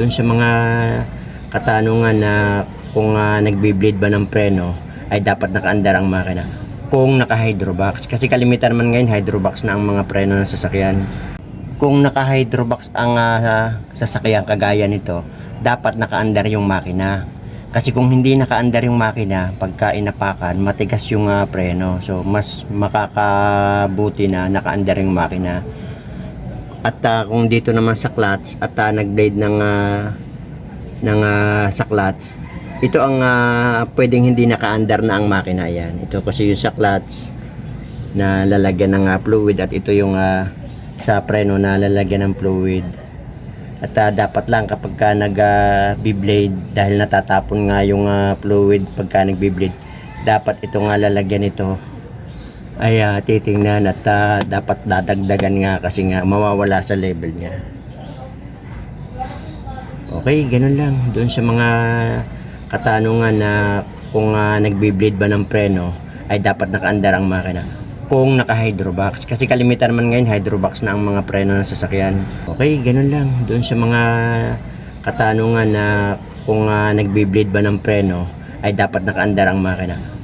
Doon sa mga katanungan na kung uh, nagbi-bleed ba ng preno ay dapat nakaandar ang makina. Kung naka-hydrobox. Kasi kalimitan man ngayon hydrobox na ang mga preno ng sasakyan. Kung naka-hydrobox ang ah, sasakyan kagaya nito, dapat nakaandar yung makina. Kasi kung hindi nakaandar yung makina, pagka inapakan, matigas yung ah, preno. So, mas makakabuti na nakaandar yung makina. At ah, kung dito naman sa clutch at ah, nag-blade ng ah, ng ah, sa clutch, ito ang ah, pwedeng hindi nakaandar na ang makina yan. Ito kasi yung sa clutch na lalagyan ng ah, fluid at ito yung ah, sa preno na lalagyan ng fluid. At ah, dapat lang kapag ka nag-blade dahil natatapon nga yung ah, fluid pagka nagbi-blade, dapat ito nga lalagyan ito ay ah, titingnan at ah, dapat dadagdagan nga kasi nga mawawala sa level niya. Okay, ganun lang. Doon sa mga katanungan na kung ah, nagbi-bleed ba ng preno ay dapat nakaandar ang makina. Kung naka-hydrobox. Kasi kalimitan man ngayon hydrobox na ang mga preno ng sasakyan. Okay, ganun lang. Doon sa mga katanungan na kung ah, nagbi-bleed ba ng preno ay dapat nakaandar ang makina.